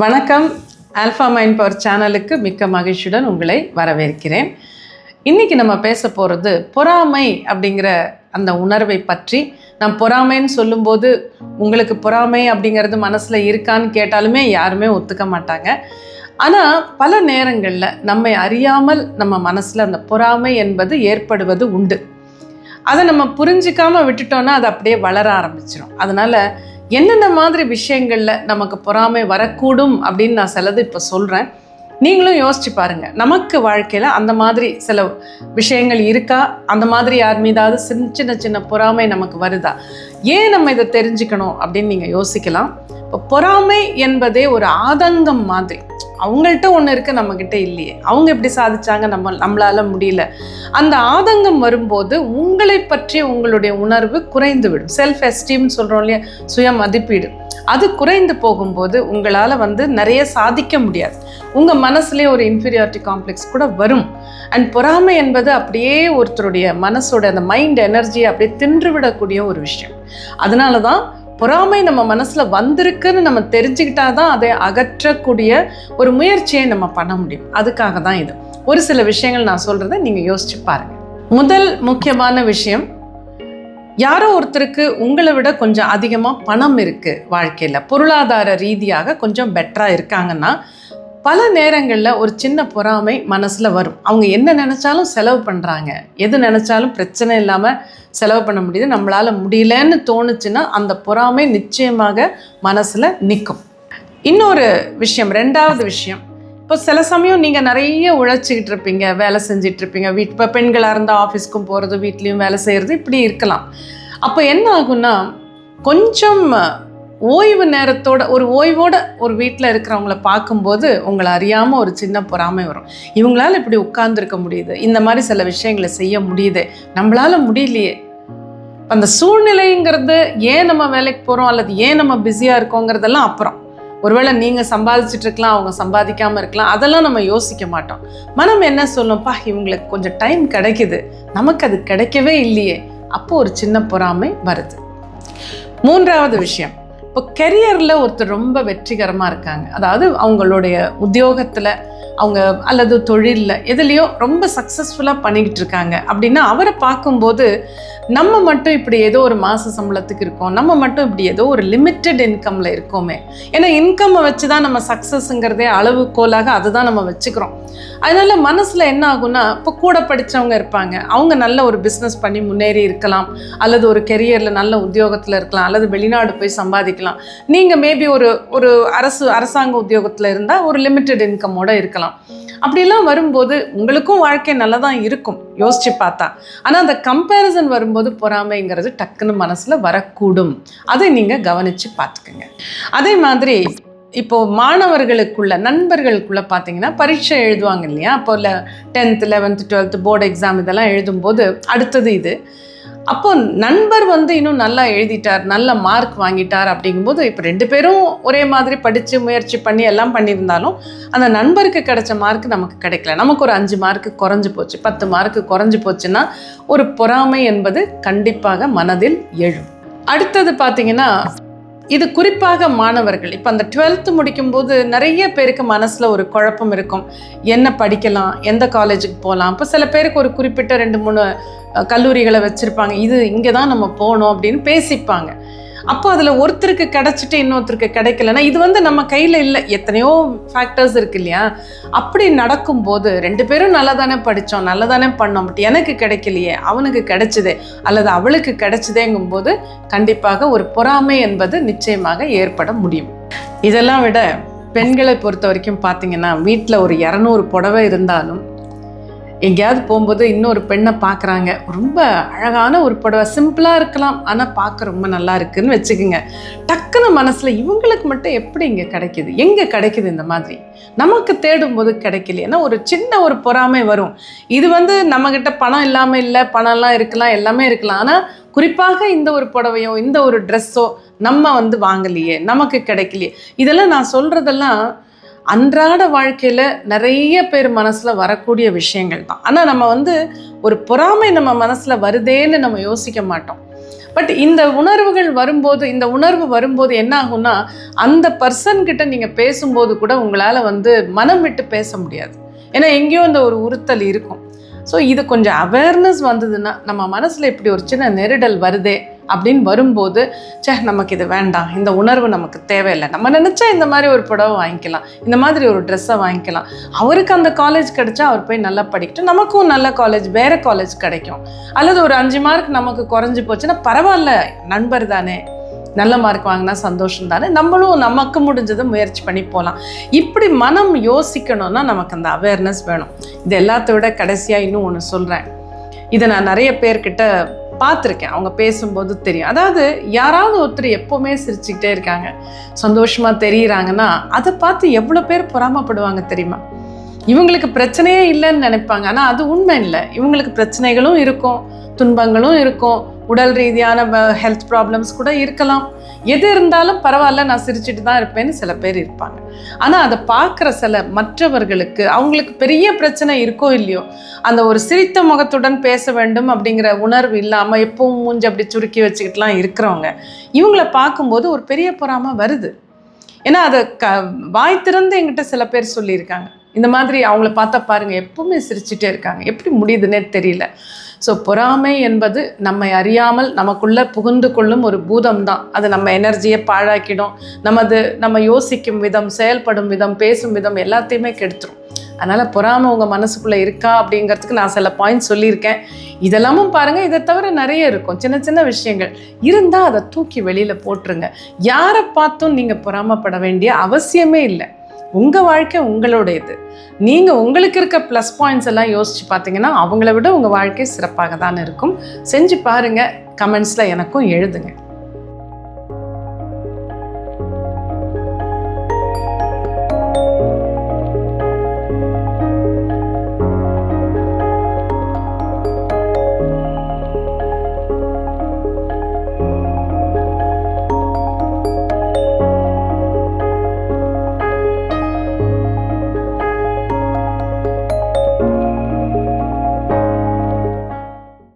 வணக்கம். Alpha mind power சேனலுக்கு மிக்க மகிழ்ச்சியுடன் உங்களை வரவேற்கிறேன். இன்னைக்கு நம்ம பேச போகிறது பொறாமை அப்படிங்கிற அந்த உணர்வை பற்றி. நான் பொறாமைன்னு சொல்லும்போது உங்களுக்கு பொறாமை அப்படிங்கிறது மனசில் இருக்கான்னு கேட்டாலுமே யாருமே ஒத்துக்க மாட்டாங்க. ஆனால் பல நேரங்களில் நம்மை அறியாமல் நம்ம மனசில் அந்த பொறாமை என்பது ஏற்படுவது உண்டு. அதை நம்ம புரிஞ்சிக்காமல் விட்டுட்டோன்னா அது அப்படியே வளர ஆரம்பிச்சிடும் அதனால் என்னென்ன மாதிரி விஷயங்களில் நமக்கு பொறாமை வரக்கூடும் அப்படின்னு நான் சிலது இப்போ சொல்கிறேன் நீங்களும் யோசிச்சு பாருங்க. நமக்கு வாழ்க்கையில் அந்த மாதிரி சில விஷயங்கள் இருக்கா? அந்த மாதிரி யார் மீதாவது சின்ன சின்ன சின்ன பொறாமை நமக்கு வருதா? ஏன் நம்ம இதை தெரிஞ்சுக்கணும் அப்படின்னு நீங்கள் யோசிக்கலாம். இப்போ பொறாமை என்பதே ஒரு ஆதங்கம் மாதிரி. அவங்கள்ட்ட ஒன்று இருக்குது நம்மக்கிட்ட இல்லையே. அவங்க எப்படி சாதிச்சாங்க? நம்ம நம்மளால் முடியல. அந்த ஆதங்கம் வரும்போது உங்களை பற்றி உங்களுடைய உணர்வு குறைந்துவிடும். செல்ஃப் எஸ்டீம்னு சொல்கிறோம் இல்லையா? சுய மதிப்பீடு அது குறைந்து போகும்போது உங்களால் வந்து நிறைய சாதிக்க முடியாது. உங்கள் மனசுலேயே ஒரு இன்ஃபீரியாரிட்டி காம்ப்ளெக்ஸ் கூட வரும். அண்ட் பொறாமை என்பது அப்படியே ஒருத்தருடைய மனசோட அந்த மைண்ட் எனர்ஜியை அப்படியே தின்றுவிடக்கூடிய ஒரு விஷயம். அதனால தான் பொறாமை நம்ம மனசில் வந்திருக்குன்னு நம்ம தெரிஞ்சுக்கிட்டா தான் அதை அகற்றக்கூடிய ஒரு முயற்சியை நம்ம பண்ண முடியும். அதுக்காக தான் இது. ஒரு சில விஷயங்கள் நான் சொல்கிறத நீங்கள் யோசிச்சு பாருங்கள் முதல் முக்கியமான விஷயம் யாரோ ஒருத்தருக்கு உங்களை விட கொஞ்சம் அதிகமாக பணம் இருக்குது வாழ்க்கையில். பொருளாதார ரீதியாக கொஞ்சம் பெட்டராக இருக்காங்கன்னா பல நேரங்களில் ஒரு சின்ன பொறாமை மனசில் வரும். அவங்க என்ன நினச்சாலும் செலவு பண்ணுறாங்க எது நினச்சாலும் பிரச்சனை இல்லாமல் செலவு பண்ண முடியுது. நம்மளால் முடியலன்னு தோணுச்சுன்னா அந்த பொறாமை நிச்சயமாக மனசில் நிற்கும் இன்னொரு விஷயம் ரெண்டாவது விஷயம். இப்போ சில சமயம் நீங்கள் நிறைய உழைச்சிக்கிட்டு இருப்பீங்க வேலை செஞ்சிட்டு இருப்பீங்க. வீட் இப்போ பெண்களாக இருந்தால் ஆஃபீஸ்க்கும் போகிறது வீட்லேயும் வேலை செய்கிறது இப்படி இருக்கலாம். அப்போ என்ன ஆகும்னா கொஞ்சம் ஓய்வு நேரத்தோட ஒரு ஓய்வோட ஒரு வீட்டில் இருக்கிறவங்கள பார்க்கும்போது உங்களை அறியாமல் ஒரு சின்ன பொறாமை வரும். இவங்களால இப்படி உட்கார்ந்துருக்க முடியுது. இந்த மாதிரி சில விஷயங்களை செய்ய முடியுது. நம்மளால முடியலையே. அந்த சூழ்நிலைங்கிறது ஏன் நம்ம வேலைக்கு போகிறோம் அல்லது ஏன் நம்ம பிஸியாக இருக்கோங்கிறதெல்லாம் அப்புறம். ஒருவேளை நீங்கள் சம்பாதிச்சுட்டு இருக்கலாம் அவங்க சம்பாதிக்காமல் இருக்கலாம். அதெல்லாம் நம்ம யோசிக்க மாட்டோம். மனம் என்ன சொல்லும்ப்பா? இவங்களுக்கு கொஞ்சம் டைம் கிடைக்குது. நமக்கு அது கிடைக்கவே இல்லையே. அப்போ ஒரு சின்ன பொறாமை வருது. மூன்றாவது விஷயம். இப்போ கெரியரில் ஒருத்தர் ரொம்ப வெற்றிகரமாக இருக்காங்க. அதாவது அவங்களுடைய உத்தியோகத்தில் அவங்க அல்லது தொழிலில் எதுலேயோ ரொம்ப சக்ஸஸ்ஃபுல்லாக பண்ணிக்கிட்டு இருக்காங்க. அப்படின்னா அவரை பார்க்கும்போது நம்ம மட்டும் இப்படி ஏதோ ஒரு மாத சம்பளத்துக்கு இருக்கோம். நம்ம மட்டும் இப்படி ஏதோ ஒரு லிமிட்டெட் இன்கமில் இருக்கோமே. ஏன்னா இன்கம்மை வச்சு தான் நம்ம சக்ஸஸ்ங்கிறதே அளவுகோலாக அதுதான் நம்ம வச்சுக்கிறோம். அதனால மனசில் என்ன ஆகும்னா இப்போ கூட படித்தவங்க இருப்பாங்க. அவங்க நல்ல ஒரு பிஸ்னஸ் பண்ணி முன்னேறி இருக்கலாம். அல்லது ஒரு கெரியரில் நல்ல உத்தியோகத்தில் இருக்கலாம். அல்லது வெளிநாடு போய் சம்பாதிக்கலாம். நீங்கள் மேபி ஒரு ஒரு அரசு அரசாங்க உத்தியோகத்தில் இருந்தால் ஒரு லிமிட்டெட் இன்கமோட இருக்கலாம். அப்படிலாம் வரும்போது உங்களுக்கும் வாழ்க்கை நல்லா தான் இருக்கும் யோசிச்சு பார்த்தா. ஆனால் அந்த கம்பேரிசன் வரும்போது பொறாமைங்கிறது டக்குன்னு மனசில் வரக்கூடும். அதை நீங்கள் கவனித்து பார்த்துக்கோங்க. அதே மாதிரி இப்போ மாணவர்களுக்குள்ள நண்பர்களுக்குள்ள பார்த்தீங்கன்னா பரீட்சை எழுதுவாங்க இல்லையா? அப்போ இல்லை tenth eleventh twelfth board exam இதெல்லாம் எழுதும்போது அடுத்தது இது. அப்போ நண்பர் வந்து இன்னும் நல்லா எழுதிட்டார் நல்ல மார்க் வாங்கிட்டார் அப்படிங்கும்போது இப்போ ரெண்டு பேரும் ஒரே மாதிரி படித்து முயற்சி பண்ணி எல்லாம் பண்ணியிருந்தாலும் அந்த நண்பருக்கு கிடைச்ச மார்க் நமக்கு கிடைக்கல. நமக்கு ஒரு அஞ்சு மார்க்கு குறைஞ்சு போச்சு. பத்து மார்க்கு குறைஞ்சு போச்சுன்னா ஒரு பொறாமை என்பது கண்டிப்பாக மனதில் எழும். அடுத்தது பார்த்தீங்கன்னா இது குறிப்பாக மாணவர்கள். இப்போ அந்த டுவெல்த்து முடிக்கும்போது நிறைய பேருக்கு மனசில் ஒரு குழப்பம் இருக்கும். என்ன படிக்கலாம்? எந்த காலேஜுக்கு போகலாம் இப்போ சில பேருக்கு ஒரு குறிப்பிட்ட ரெண்டு மூணு கல்லூரிகளை வச்சுருப்பாங்க. இது இங்கே தான் நம்ம போகணும் அப்படின்னு பேசிப்பாங்க. அப்போ அதில் ஒருத்தருக்கு கிடச்சிட்டு இன்னொருத்தருக்கு கிடைக்கலன்னா இது வந்து நம்ம கையில் இல்லை. எத்தனையோ ஃபேக்டர்ஸ் இருக்கு இல்லையா? அப்படி நடக்கும்போது ரெண்டு பேரும் நல்லா தானே படித்தோம் நல்லா தானே பண்ணோம். பட் எனக்கு கிடைக்கலையே அவனுக்கு கிடைச்சதே அல்லது அவளுக்கு கிடைச்சதேங்கும்போது கண்டிப்பாக ஒரு பொறாமை என்பது நிச்சயமாக ஏற்பட முடியும். இதெல்லாம் விட பெண்களை பொறுத்த வரைக்கும் பார்த்தீங்கன்னா வீட்டில் ஒரு இரநூறு புடவை இருந்தாலும் எங்கேயாவது போகும்போது இன்னொரு பெண்ணை பார்க்குறாங்க. ரொம்ப அழகான ஒரு புடவை சிம்பிளாக இருக்கலாம். ஆனால் பார்க்க ரொம்ப நல்லா இருக்குன்னு வச்சுக்கோங்க. டக்குன்னு மனசில் இவங்களுக்கு மட்டும் எப்படி இங்கே கிடைக்குது? எங்கே கிடைக்குது இந்த மாதிரி? நமக்கு தேடும்போது கிடைக்கல ஏன்னா ஒரு சின்ன ஒரு பொறாமை வரும். இது வந்து நம்மக்கிட்ட பணம் இல்லாமல் இல்லை பணம்லாம் இருக்கலாம் எல்லாமே இருக்கலாம். ஆனால் குறிப்பாக இந்த ஒரு புடவையோ இந்த ஒரு ட்ரெஸ்ஸோ நம்ம வந்து வாங்கலையே நமக்கு கிடைக்கலையே. இதெல்லாம் நான் சொல்கிறதெல்லாம் அன்றாட வாழ்க்கையில் நிறைய பேர் மனசில் வரக்கூடிய விஷயங்கள் தான். ஆனால் நம்ம வந்து ஒரு பொறாமை நம்ம மனசில் வருதேன்னு நம்ம யோசிக்க மாட்டோம். பட் இந்த உணர்வுகள் வரும்போது இந்த உணர்வு வரும்போது என்ன ஆகும்னா அந்த பர்சன்கிட்ட நீங்கள் பேசும்போது கூட உங்களால் வந்து மனம் விட்டு பேச முடியாது. ஏன்னா எங்கேயோ இந்த ஒரு உறுத்தல் இருக்கும். ஸோ இது கொஞ்சம் அவேர்னஸ் வந்ததுன்னா நம்ம மனசில் இப்படி ஒரு சின்ன நெருடல் வருதே அப்படின்னு வரும்போது ச்சே நமக்கு இது வேண்டாம். இந்த உணர்வு நமக்கு தேவையில்லை. நம்ம நினச்சா இந்த மாதிரி ஒரு புடவை வாங்கிக்கலாம். இந்த மாதிரி ஒரு ட்ரெஸ்ஸை வாங்கிக்கலாம். அவருக்கு அந்த காலேஜ் கிடைச்சா அவர் போய் நல்லா படிக்கட்டும். நமக்கும் நல்ல காலேஜ் வேறு காலேஜ் கிடைக்கும். அல்லது ஒரு அஞ்சு மார்க் நமக்கு குறைஞ்சி போச்சுன்னா பரவாயில்ல. நண்பர் தானே. நல்ல மார்க் வாங்கினா சந்தோஷம் தானே. நம்மளும் நமக்கு முடிஞ்சதை முயற்சி பண்ணி போகலாம் இப்படி மனம் யோசிக்கணும்னா நமக்கு அந்த அவேர்னஸ் வேணும். இது எல்லாத்த விட கடைசியாக இன்னும் ஒன்று சொல்கிறேன் இதை நான் நிறைய பேர்கிட்ட பார்த்துருக்கேன். அவங்க பேசும்போது தெரியும். அதாவது யாராவது ஒருத்தர் எப்போவுமே சிரிச்சுக்கிட்டே இருக்காங்க. சந்தோஷமாக தெரியுறாங்கன்னா அதை பார்த்து எவ்வளோ பேர் பொறாமப்படுவாங்க தெரியுமா? இவங்களுக்கு பிரச்சனையே இல்லைன்னு நினைப்பாங்க. ஆனால் அது உண்மை இல்லை. இவங்களுக்கு பிரச்சனைகளும் இருக்கும் துன்பங்களும் இருக்கும். உடல் ரீதியான ஹெல்த் ப்ராப்ளம்ஸ் கூட இருக்கலாம். எது இருந்தாலும் பரவாயில்ல நான் சிரிச்சுட்டு தான் இருப்பேன்னு சில பேர் இருப்பாங்க. ஆனால் அதை பார்க்குற சில மற்றவர்களுக்கு அவங்களுக்கு பெரிய பிரச்சனை இருக்கோ இல்லையோ அந்த ஒரு சிரித்த முகத்துடன் பேச வேண்டும் அப்படிங்கிற உணர்வு இல்லாமல் எப்பவும் மூஞ்சி அப்படி சுருக்கி வச்சுக்கிட்டுலாம் இருக்கிறவங்க இவங்கள பார்க்கும்போது ஒரு பெரிய பொறாமை வருது. ஏன்னா அதை க வாய் திறந்து எங்கிட்ட சில பேர் சொல்லியிருக்காங்க. இந்த மாதிரி அவங்கள பார்த்தா பாருங்கள் எப்பவுமே சிரிச்சுட்டே இருக்காங்க. எப்படி முடியுதுன்னே தெரியல. ஸோ பொறாமை என்பது நம்மை அறியாமல் நமக்குள்ளே புகுந்து கொள்ளும் ஒரு பூதம் தான் அது நம்ம எனர்ஜியை பாழாக்கிடும். நமது நம்ம யோசிக்கும் விதம் செயல்படும் விதம் பேசும் விதம் எல்லாத்தையுமே கெடுத்துரும். அதனால் பொறாமை உங்கள் மனசுக்குள்ளே இருக்கா அப்படிங்கிறதுக்கு நான் சில பாயிண்ட் சொல்லியிருக்கேன். இதெல்லாமும் பாருங்கள் இதை தவிர நிறைய இருக்கும். சின்ன சின்ன விஷயங்கள். இருந்தால் அதை தூக்கி வெளியில் போட்டுருங்க. யாரை பார்த்தும் நீங்கள் பொறாமப்பட வேண்டிய அவசியமே இல்லை. உங்கள் வாழ்க்கை உங்களுடையது. நீங்கள் உங்களுக்கு இருக்க ப்ளஸ் பாயிண்ட்ஸ் எல்லாம் யோசித்து பார்த்தீங்கன்னா அவங்கள விட உங்கள் வாழ்க்கை சிறப்பாக தான் இருக்கும். செஞ்சு பாருங்கள் கமெண்ட்ஸில் எனக்கும் எழுதுங்க.